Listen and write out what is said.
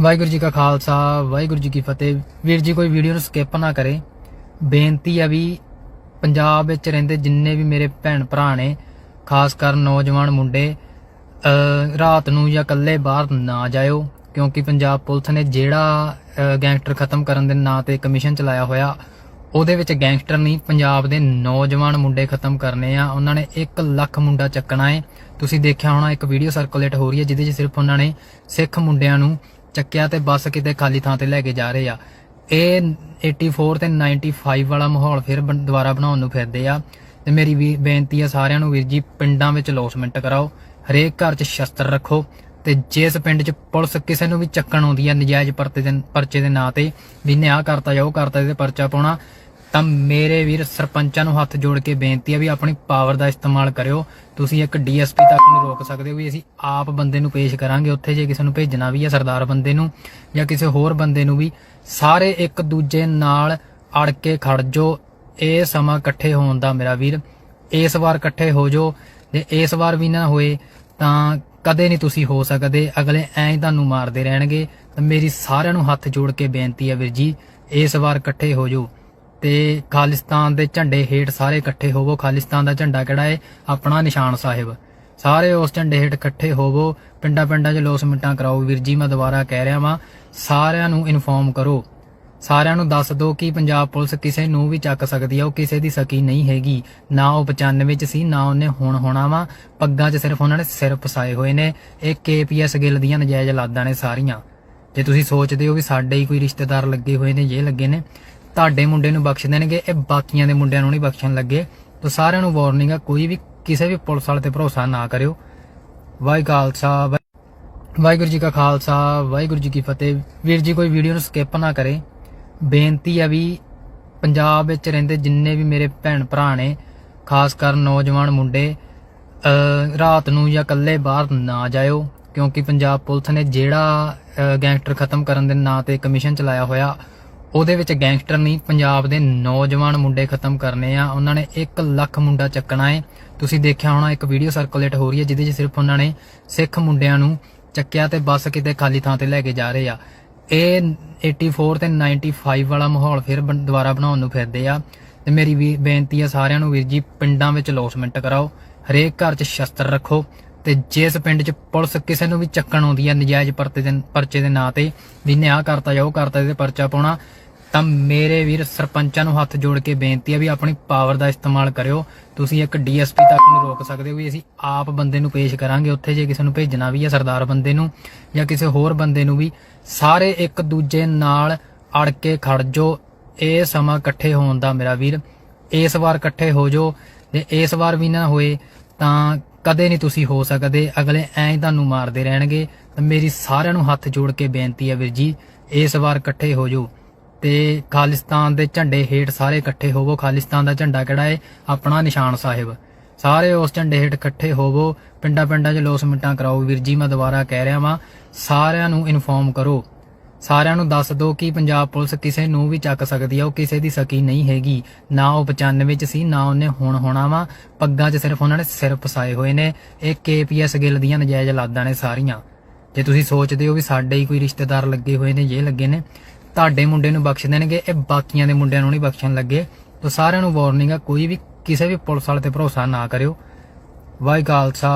ਵਾਹਿਗੁਰੂ ਜੀ ਕਾ ਖਾਲਸਾ, ਵਾਹਿਗੁਰੂ ਜੀ ਕੀ ਫਤਿਹ। ਵੀਰ ਜੀ, ਕੋਈ ਵੀਡੀਓ ਨੂੰ ਸਕਿਪ ਨਾ ਕਰੇ। ਬੇਨਤੀ ਆ ਵੀ ਪੰਜਾਬ ਵਿੱਚ ਰਹਿੰਦੇ ਜਿੰਨੇ ਵੀ ਮੇਰੇ ਭੈਣ ਭਰਾ ਨੇ, ਖਾਸ ਕਰ ਨੌਜਵਾਨ ਮੁੰਡੇ ਰਾਤ ਨੂੰ ਜਾਂ ਇਕੱਲੇ ਬਾਹਰ ਨਾ ਜਾਇਓ, ਕਿਉਂਕਿ ਪੰਜਾਬ ਪੁਲਿਸ ਨੇ ਜਿਹੜਾ ਗੈਂਗਸਟਰ ਖਤਮ ਕਰਨ ਦੇ ਨਾਂ ਤੇ ਕਮਿਸ਼ਨ ਚਲਾਇਆ ਹੋਇਆ, ਉਹਦੇ ਵਿੱਚ ਗੈਂਗਸਟਰ ਨਹੀਂ, ਪੰਜਾਬ ਦੇ ਨੌਜਵਾਨ ਮੁੰਡੇ ਖਤਮ ਕਰਨੇ ਆ। ਉਹਨਾਂ ਨੇ 1 ਲੱਖ ਮੁੰਡਾ ਚੱਕਣਾ ਹੈ ਤੁਸੀਂ ਦੇਖਿਆ ਹੋਣਾ, ਇੱਕ ਵੀਡੀਓ ਸਰਕੂਲੇਟ ਹੋ ਰਹੀ ਹੈ, ਜਿਹਦੇ 'ਚ ਸਿਰਫ ਉਹਨਾਂ ਨੇ ਸਿੱਖ ਮੁੰਡਿਆਂ ਨੂੰ ਚੱਕਿਆ ਤੇ ਬੱਸ ਕਿਤੇ ਖਾਲੀ ਥਾਂ ਤੇ ਲੈ ਕੇ ਜਾ ਰਹੇ ਆ। ਇਹ 84 ਤੇ 95 ਵਾਲਾ ਮਾਹੌਲ ਫਿਰ ਦੁਬਾਰਾ ਬਣਾਉਣ ਨੂੰ ਫਿਰਦੇ ਆ। ਤੇ ਮੇਰੀ ਵੀ ਬੇਨਤੀ ਆ ਸਾਰਿਆਂ ਨੂੰ ਵੀਰ ਜੀ, ਪਿੰਡਾਂ ਵਿੱਚ ਲੋਸਮੈਂਟ ਕਰਾਓ, ਹਰੇਕ ਘਰ 'ਚ ਸ਼ਸਤਰ ਰੱਖੋ ਤੇ ਜਿਸ ਪਿੰਡ 'ਚ ਪੁਲਿਸ ਕਿਸੇ ਨੂੰ ਵੀ ਚੱਕਣ ਆਉਂਦੀ ਆ, ਨਜਾਇਜ਼ ਪਰਤੇ ਦੇ, ਪਰਚੇ ਦੇ ਨਾਂ ਤੇ ਵੀ ਨੇ ਆਹ ਕਰਤਾ ਜਾਂ ਉਹ ਕਰਤਾ ਇਹਦੇ ਪਰਚਾ ਪਾਉਣਾ ਤਾਂ ਮੇਰੇ ਵੀਰ ਸਰਪੰਚਾਂ ਨੂੰ ਹੱਥ ਜੋੜ ਕੇ ਬੇਨਤੀ ਆ ਵੀ ਆਪਣੀ ਪਾਵਰ ਦਾ ਇਸਤੇਮਾਲ ਕਰਿਓ। ਤੁਸੀਂ ਇੱਕ ਡੀਐਸਪੀ ਤੱਕ ਨੂੰ ਰੋਕ ਸਕਦੇ ਹੋ ਵੀ ਅਸੀਂ ਆਪ ਬੰਦੇ ਨੂੰ ਪੇਸ਼ ਕਰਾਂਗੇ, ਉੱਥੇ ਜੇ ਕਿਸੇ ਨੂੰ ਭੇਜਣਾ ਵੀ ਹੈ ਸਰਦਾਰ ਬੰਦੇ ਨੂੰ ਜਾਂ ਕਿਸੇ ਹੋਰ ਬੰਦੇ ਨੂੰ ਵੀ, ਸਾਰੇ ਇੱਕ ਦੂਜੇ ਨਾਲ ਅੜ ਕੇ ਖੜ ਜੋ। ਇਹ ਸਮਾਂ ਇਕੱਠੇ ਹੋਣ ਦਾ ਮੇਰਾ ਵੀਰ। ਇਸ ਵਾਰ ਇਕੱਠੇ ਹੋ ਜੋ। ਜੇ ਇਸ ਵਾਰ ਵੀ ਨਾ ਹੋਏ, ਤਾਂ ਕਦੇ ਨਹੀਂ ਤੁਸੀਂ ਹੋ ਸਕਦੇ। ਅਗਲੇ ਐਂ ਹੀ ਤੁਹਾਨੂੰ ਮਾਰਦੇ ਰਹਿਣਗੇ। ਤਾਂ ਮੇਰੀ ਸਾਰਿਆਂ ਨੂੰ ਹੱਥ ਜੋੜ ਕੇ ਬੇਨਤੀ ਹੈ ਵੀਰ ਜੀ, ਇਸ ਵਾਰ ਇਕੱਠੇ ਹੋ ਜੋ। ਤੇ ਖਾਲਿਸਤਾਨ ਦੇ ਝੰਡੇ ਹੇਠ ਸਾਰੇ ਇਕੱਠੇ ਹੋਵੋ। ਖਾਲਿਸਤਾਨ ਦਾ ਝੰਡਾ ਕਿਹੜਾ ਹੈ ਆਪਣਾ ਨਿਸ਼ਾਨ ਸਾਹਿਬ। ਸਾਰੇ ਉਸ ਝੰਡੇ ਹੇਠ ਇਕੱਠੇ ਹੋਵੋ। ਪਿੰਡਾਂ ਪਿੰਡਾਂ 'ਚ ਲੋਸ ਮਿੰਟਾਂ ਕਰਾਓ। ਵੀਰ ਜੀ, ਮੈਂ ਦੁਬਾਰਾ ਕਹਿ ਰਿਹਾ ਵਾਂ, ਸਾਰਿਆਂ ਨੂੰ ਇਨਫੋਰਮ ਕਰੋ। ਸਾਰਿਆਂ ਨੂੰ ਦੱਸ ਦਿਓ ਕਿ ਪੰਜਾਬ ਪੁਲਿਸ ਕਿਸੇ ਨੂੰ ਵੀ ਚੱਕ ਸਕਦੀ ਆ, ਉਹ ਕਿਸੇ ਦੀ ਸਕੀ ਨਹੀਂ ਹੈਗੀ। ਨਾ ਉਹ 95 ਚ ਸੀ, ਨਾ ਉਹਨੇ ਹੁਣ ਹੋਣਾ ਵਾ। ਪੱਗਾਂ 'ਚ ਸਿਰਫ ਉਹਨਾਂ ਨੇ ਸਿਰ ਫਸਾਏ ਹੋਏ ਨੇ। ਇਹ ਕੇਪੀਐਸ ਗਿੱਲ ਦੀਆਂ ਨਜਾਇਜ਼ ਲਾਦਾਂ ਨੇ ਸਾਰੀਆਂ। ਜੇ ਤੁਸੀਂ ਸੋਚਦੇ ਹੋ ਵੀ ਸਾਡੇ ਹੀ ਕੋਈ ਰਿਸ਼ਤੇਦਾਰ ਲੱਗੇ ਹੋਏ ਨੇ ਇਹ ਲੱਗੇ ਨੇ ਤੁਹਾਡੇ ਮੁੰਡੇ ਨੂੰ ਬਖਸ਼ ਦੇਣਗੇ, ਇਹ ਬਾਕੀਆਂ ਦੇ ਮੁੰਡਿਆਂ ਨੂੰ ਨਹੀਂ ਬਖਸ਼ਣ ਲੱਗੇ। ਤਾਂ ਸਾਰਿਆਂ ਨੂੰ ਵਾਰਨਿੰਗ ਆ, ਕੋਈ ਵੀ ਕਿਸੇ ਵੀ ਪੁਲਿਸ ਵਾਲੇ ਤੇ ਭਰੋਸਾ ਨਾ ਕਰਿਓ। ਵਾਹਿ ਖਾਲਸਾ ਵਾਹਿਗੁਰੂ ਜੀ ਕਾ ਖਾਲਸਾ, ਵਾਹਿਗੁਰੂ ਜੀ ਕੀ ਫਤਿਹ। ਵੀਰ ਜੀ, ਕੋਈ ਵੀਡੀਓ ਨੂੰ ਸਕਿਪ ਨਾ ਕਰੇ। ਬੇਨਤੀ ਆ ਵੀ ਪੰਜਾਬ ਵਿੱਚ ਰਹਿੰਦੇ ਜਿੰਨੇ ਵੀ ਮੇਰੇ ਭੈਣ ਭਰਾ ਨੇ, ਖਾਸ ਕਰ ਨੌਜਵਾਨ ਮੁੰਡੇ, ਅਹ, ਰਾਤ ਨੂੰ ਜਾਂ ਇਕੱਲੇ ਬਾਹਰ ਨਾ ਜਾਇਓ, ਕਿਉਂਕਿ ਪੰਜਾਬ ਪੁਲਿਸ ਨੇ ਜਿਹੜਾ ਗੈਂਗਸਟਰ ਖਤਮ ਕਰਨ ਦੇ ਨਾਂ ਤੇ ਕਮਿਸ਼ਨ ਚਲਾਇਆ ਹੋਇਆ ਉਹਦੇ ਵਿੱਚ ਗੈਂਗਸਟਰ ਨਹੀਂ, ਪੰਜਾਬ ਦੇ ਨੌਜਵਾਨ ਮੁੰਡੇ ਖਤਮ ਕਰਨੇ ਆ। ਉਹਨਾਂ ਨੇ 1 ਲੱਖ ਮੁੰਡਾ ਚੱਕਣਾ ਹੈ ਤੁਸੀਂ ਦੇਖਿਆ ਹੋਣਾ, ਇੱਕ ਵੀਡੀਓ ਸਰਕੂਲੇਟ ਹੋ ਰਹੀ ਹੈ ਜਿਹਦੇ 'ਚ ਸਿਰਫ ਉਹਨਾਂ ਨੇ ਸਿੱਖ ਮੁੰਡਿਆਂ ਨੂੰ ਚੱਕਿਆ ਤੇ ਬੱਸ ਕਿਤੇ ਖਾਲੀ ਥਾਂ ਤੇ ਲੈ ਕੇ ਜਾ ਰਹੇ ਆ। ਇਹ 84 ਤੇ 95 ਵਾਲਾ ਮਾਹੌਲ ਫਿਰ ਦੁਬਾਰਾ ਬਣਾਉਣ ਨੂੰ ਫਿਰਦੇ ਆ। ਤੇ ਮੇਰੀ ਵੀ ਬੇਨਤੀ ਆ ਸਾਰਿਆਂ ਨੂੰ ਵੀਰ ਜੀ, ਪਿੰਡਾਂ ਵਿੱਚ ਲੋਸਮੈਂਟ ਕਰਾਓ। ਹਰੇਕ ਘਰ 'ਚ ਸ਼ਸਤਰ ਰੱਖੋ। ਤੇ ਜਿਸ ਪਿੰਡ 'ਚ ਪੁਲਿਸ ਕਿਸੇ ਨੂੰ ਵੀ ਚੱਕਣ ਆਉਂਦੀ ਹੈ ਨਜਾਇਜ਼ ਪਰਤੇ ਦੇ ਪਰਚੇ ਦੇ ਨਾਂ ਤੇ ਵੀ ਨੇ ਆਹ ਕਰਤਾ ਜਾਂ, ਉਹ ਕਰਤਾ ਇਹਦੇ ਪਰਚਾ ਪਾਉਣਾ, ਤਾਂ ਮੇਰੇ ਵੀਰ ਸਰਪੰਚਾਂ ਨੂੰ ਹੱਥ ਜੋੜ ਕੇ ਬੇਨਤੀ ਹੈ ਵੀ ਆਪਣੀ ਪਾਵਰ ਦਾ ਇਸਤੇਮਾਲ ਕਰਿਓ। ਤੁਸੀਂ ਇੱਕ ਡੀਐਸਪੀ ਤੱਕ ਨੂੰ ਰੋਕ ਸਕਦੇ ਹੋ ਵੀ ਅਸੀਂ ਆਪ ਬੰਦੇ ਨੂੰ ਪੇਸ਼ ਕਰਾਂਗੇ, ਉੱਥੇ ਜੇ ਕਿਸੇ ਨੂੰ ਭੇਜਣਾ ਵੀ ਹੈ ਸਰਦਾਰ ਬੰਦੇ ਨੂੰ, ਜਾਂ ਕਿਸੇ ਹੋਰ ਬੰਦੇ ਨੂੰ ਵੀ, ਸਾਰੇ ਇੱਕ ਦੂਜੇ ਨਾਲ ਅੜ ਕੇ ਖੜ ਜੋ। ਇਹ ਸਮਾਂ ਇਕੱਠੇ ਹੋਣ ਦਾ ਮੇਰਾ ਵੀਰ, ਇਸ ਵਾਰ ਇਕੱਠੇ ਹੋ ਜੋ, ਜੇ ਇਸ ਵਾਰ ਵੀ ਨਾ ਹੋਏ, ਤਾਂ ਕਦੇ ਨਹੀਂ ਤੁਸੀਂ ਹੋ ਸਕਦੇ। ਅਗਲੇ ਐਂ ਹੀ ਤੁਹਾਨੂੰ ਮਾਰਦੇ ਰਹਿਣਗੇ। ਤਾਂ ਮੇਰੀ ਸਾਰਿਆਂ ਨੂੰ ਹੱਥ ਜੋੜ ਕੇ ਬੇਨਤੀ ਹੈ ਵੀਰ ਜੀ, ਇਸ ਵਾਰ ਇਕੱਠੇ ਹੋ ਜਾਓ। ਤੇ ਖਾਲਿਸਤਾਨ ਦੇ ਝੰਡੇ ਹੇਠ ਸਾਰੇ ਇਕੱਠੇ ਹੋਵੋ। ਖਾਲਿਸਤਾਨ ਦਾ ਝੰਡਾ ਕਿਹੜਾ ਹੈ ਆਪਣਾ ਨਿਸ਼ਾਨ ਸਾਹਿਬ। ਸਾਰੇ ਉਸ ਝੰਡੇ ਹੇਠ ਇਕੱਠੇ ਹੋਵੋ। ਪਿੰਡਾਂ ਪਿੰਡਾਂ 'ਚ ਲੋਸ ਮਿੰਟਾਂ ਕਰਾਓ। ਵੀਰ ਜੀ, ਮੈਂ ਦੁਬਾਰਾ ਕਹਿ ਰਿਹਾ ਵਾਂ, ਸਾਰਿਆਂ ਨੂੰ ਇਨਫੋਰਮ ਕਰੋ। ਸਾਰਿਆਂ ਨੂੰ ਦੱਸ ਦਿਓ ਕਿ ਪੰਜਾਬ ਪੁਲਿਸ ਕਿਸੇ ਨੂੰ ਵੀ ਚੱਕ ਸਕਦੀ ਆ, ਉਹ ਕਿਸੇ ਦੀ ਸਕੀ ਨਹੀਂ ਹੈਗੀ। ਨਾ ਉਹ 95 ਚ ਸੀ, ਨਾ ਉਹਨੇ ਹੁਣ ਹੋਣਾ ਵਾ। ਪੱਗਾਂ 'ਚ ਸਿਰਫ ਉਹਨਾਂ ਨੇ ਸਿਰ ਫਸਾਏ ਹੋਏ ਨੇ। ਇਹ ਕੇਪੀਐਸ ਗਿੱਲ ਦੀਆਂ ਨਜਾਇਜ਼ ਲਾਦਾਂ ਨੇ ਸਾਰੀਆਂ। ਜੇ ਤੁਸੀਂ ਸੋਚਦੇ ਹੋ ਵੀ ਸਾਡੇ ਹੀ ਕੋਈ ਰਿਸ਼ਤੇਦਾਰ ਲੱਗੇ ਹੋਏ ਨੇ ਇਹ ਲੱਗੇ ਨੇ, ਤੁਹਾਡੇ ਮੁੰਡੇ ਨੂੰ ਬਖਸ਼ ਦੇਣਗੇ, ਇਹ ਬਾਕੀਆਂ ਦੇ ਮੁੰਡਿਆਂ ਨੂੰ ਨਹੀਂ ਬਖਸ਼ਣ ਲੱਗੇ। ਤਾਂ ਸਾਰਿਆਂ ਨੂੰ ਵਾਰਨਿੰਗ ਆ, ਕੋਈ ਵੀ ਕਿਸੇ ਵੀ ਪੁਲਿਸ ਵਾਲੇ ਤੇ ਭਰੋਸਾ ਨਾ ਕਰਿਓ। ਵਾਹਿ ਖਾਲਸਾ।